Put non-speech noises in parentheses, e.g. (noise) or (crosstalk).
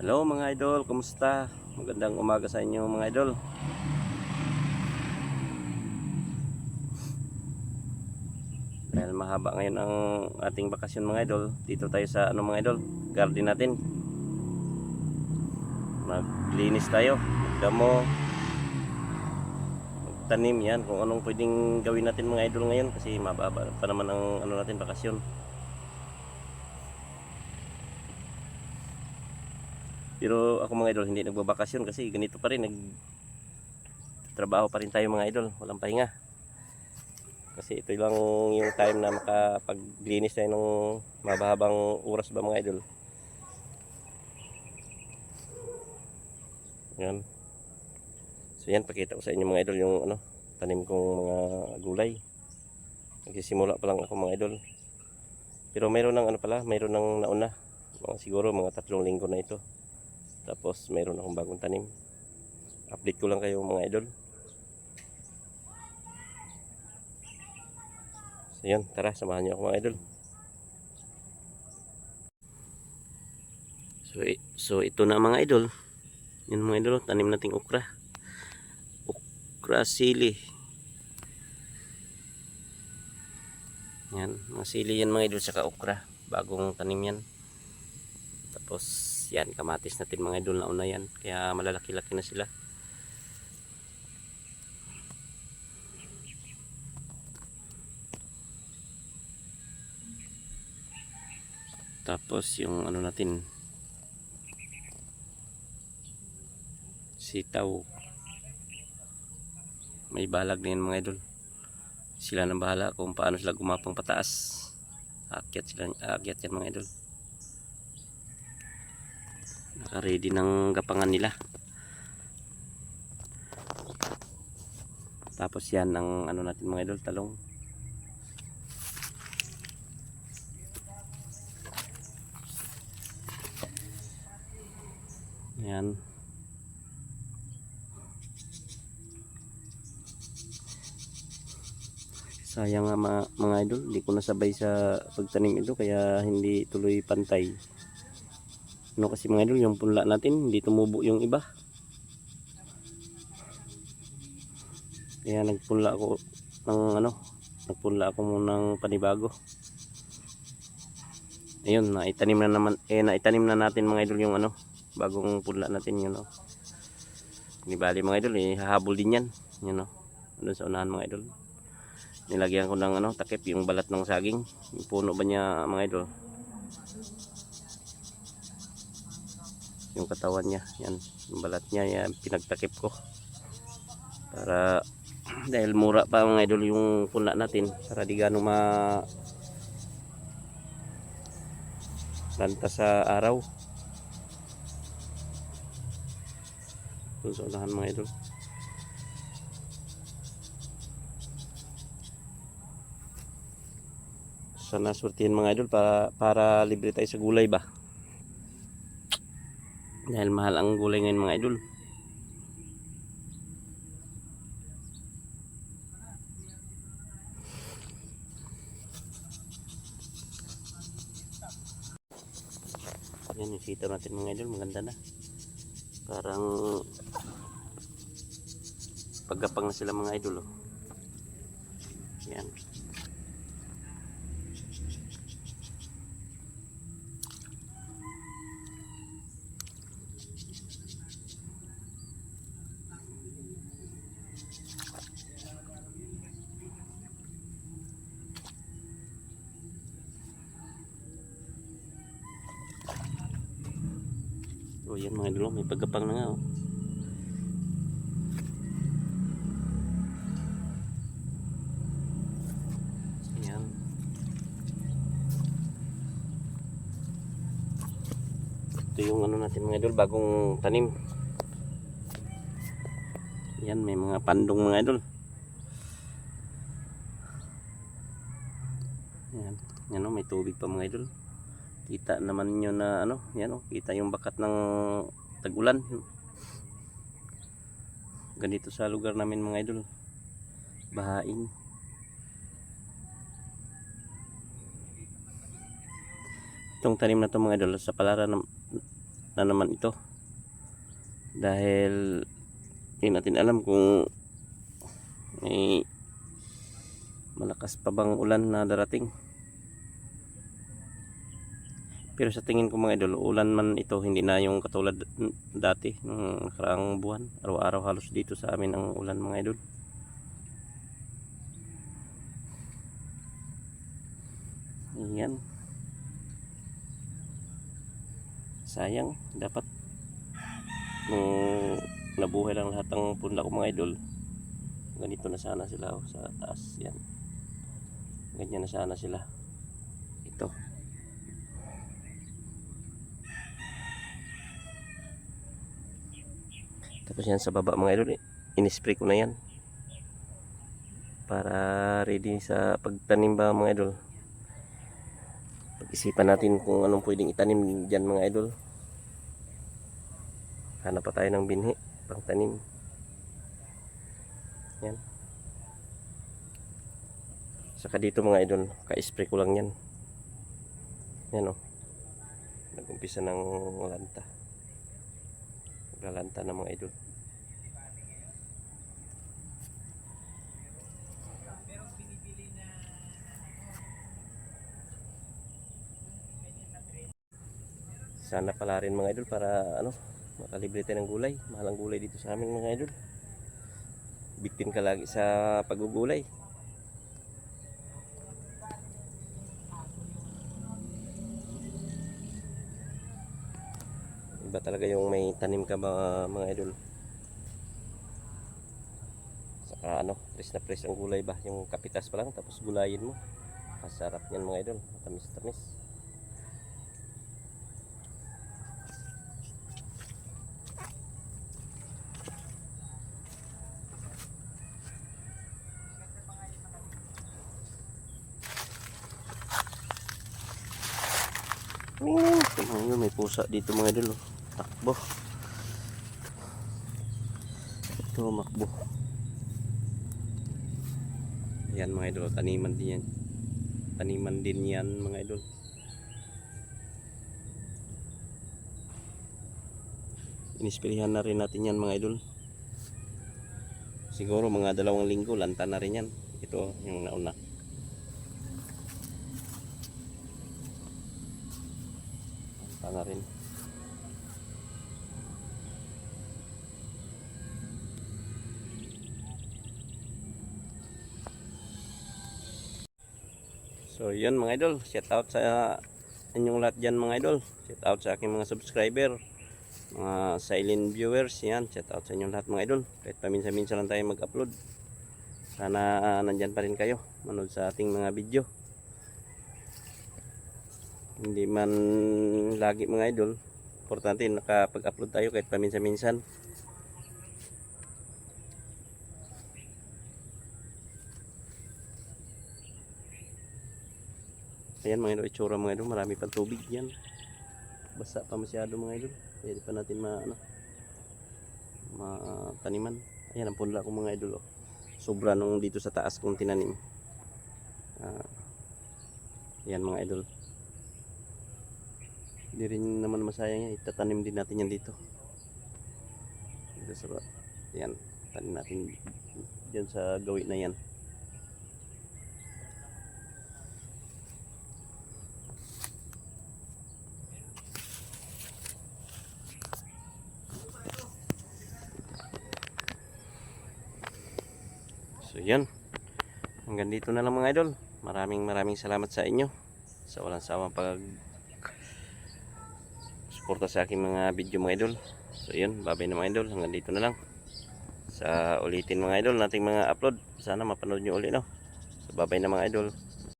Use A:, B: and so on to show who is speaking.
A: Hello mga idol, kumusta? Magandang umaga sa inyo mga idol. Dahil mahaba ngayon ang ating bakasyon mga idol, dito tayo sa ano mga idol, garden natin. Maglinis tayo, magdamo, magtanim yan, kung anong pwedeng gawin natin mga idol ngayon kasi mababa pa naman ang ano natin bakasyon. Pero ako mga idol hindi nagbabakasyon kasi ganito pa rin nag trabaho pa rin tayo mga idol, walang pahinga. Kasi ito lang yung time na makapaglinis tayo ng mabahabang oras ba mga idol. Yan. So yan, pakita ko sa inyo mga idol yung ano, tanim kong mga gulay. Nagsisimula pa lang ako mga idol. Pero mayroon ng ano pala, mayroon ng nauna. Mga siguro mga tatlong linggo na ito. Tapos mayroon akong bagong tanim. Update ko lang kayo mga idol. So yun, tara samahan niyo ako mga idol. So, so ito na mga idol. Yan mga idol, tanim nating okra. Okra sili. Yan, mga sili yan mga idol saka okra. Bagong tanim yan. Tapos yan, kamatis natin mga idol na una yan. Kaya malalaki-laki na sila. Tapos yung ano natin sitaw. May balag na yan mga idol. Sila nang bahala kung paano sila gumapang pataas. Aakyat sila, aakyat yan mga idol. Naka-ready ng gapangan nila. Tapos yan ang ano natin mga idol, talong. Yan. Sayang nga mga, mga idol, hindi ko nasabay sa pagtanim ito kaya hindi tuloy pantay. Ano kasi mga idol, yung punla natin, hindi tumubo yung iba. Kaya nagpunla ako ng ano, nagpunla ako muna ng panibago. Ayun, naitanim na naman, eh naitanim na natin mga idol yung ano, bagong punla natin yun, no. Hindi bali mga idol, eh, hahabol din yan, yun, no. Doon sa unahan mga idol. Nilagyan ko ng ano, takip yung balat ng saging. Yung puno ba niya mga idol? Yung katawan niya, yan, yung balat niya, yan, pinagtakip ko. Para (clears throat) dahil mura pa mga idol yung puna natin para di gano'ng ma lanta sa araw. Dun mga idol. Sana surtihin mga idol para para libre tayo sa gulay ba dahil mahal ang gulay ngayon mga idol. Yan yung sitaw natin mga idol. Maganda na. Parang paggapang na sila mga idol oh. yan yan mga idol, may paggapang na nga oh. Yan. Ito yung ano natin mga idol, bagong tanim. Yan, may mga pandong mga idol. Yan, yan oh, may tubig pa mga idol kita naman nyo na ano yan oh kita yung bakat ng tagulan ganito sa lugar namin mga idol bahain itong tanim na to mga idol sa palaran ng na naman ito. Dahil hindi natin alam kung may malakas pa bang ulan na darating. Pero sa tingin ko mga idol, ulan man ito, hindi na yung katulad dati, ng nakaraang buwan. Araw-araw halos dito sa amin ang ulan mga idol. Ayan. Sayang, dapat nung nabuhay lang lahat ng punda ko mga idol, ganito na sana sila oh, sa taas. Yan. Ganyan na sana sila. Ito. Tapos yan sa baba mga idol, in-spray ko na yan. Para ready sa pagtanim ba mga idol. Pag-isipan natin kung anong pwedeng itanim dyan mga idol. Hanap pa tayo ng binhi pang tanim. Yan. Saka dito mga idol, ka-spray ko lang yan. Yan o. Nag-umpisa ng lanta. Naglalanta ng mga idol. Sana pala rin mga idol para ano, makalibre tayo ng gulay. Mahalang gulay dito sa amin mga idol. Bitin ka lagi sa pagugulay. Iba talaga yung may tanim ka mga, mga idol. Saka ano, press na press ang gulay ba? Yung kapitas pa lang tapos gulayin mo. Masarap yan mga idol. Tamis-tamis. Mm, tingnan nyo, may pusa dito mga idol. oh. Takbo. Ito, makbo. Yan mga idol, taniman din yan. Taniman din yan mga idol. Inispirihan na rin natin yan mga idol. Siguro mga dalawang linggo, lanta na rin yan. Ito yung nauna. Lanta na rin. So yun mga idol, shout out sa inyong lahat dyan mga idol. Shout out sa aking mga subscriber, mga silent viewers, yan. Shout out sa inyong lahat mga idol. Kahit paminsan-minsan lang tayo mag-upload. Sana ah, nandyan pa rin kayo, manood sa ating mga video. Hindi man lagi mga idol, importante nakapag-upload tayo kahit paminsan-minsan. Ayan mga idol, itsura mga idol, marami pang tubig yan. Basa pa masyado mga idol. Pwede pa natin ma ano, mataniman. Ayan ang punla ko mga idol. Oh. Sobra nung dito sa taas kong tinanim. Ah, yan mga idol. Hindi rin naman masayang yan. Itatanim din natin yan dito. Dito sa yan. Tanim natin dyan sa gawin na yan. Yan. Hanggang dito na lang mga idol. Maraming maraming salamat sa inyo. Sa walang sawang pag suporta sa aking mga video mga idol. So yun, babay na mga idol. Hanggang dito na lang. Sa ulitin mga idol nating mga upload. Sana mapanood nyo ulit no. So babay na mga idol.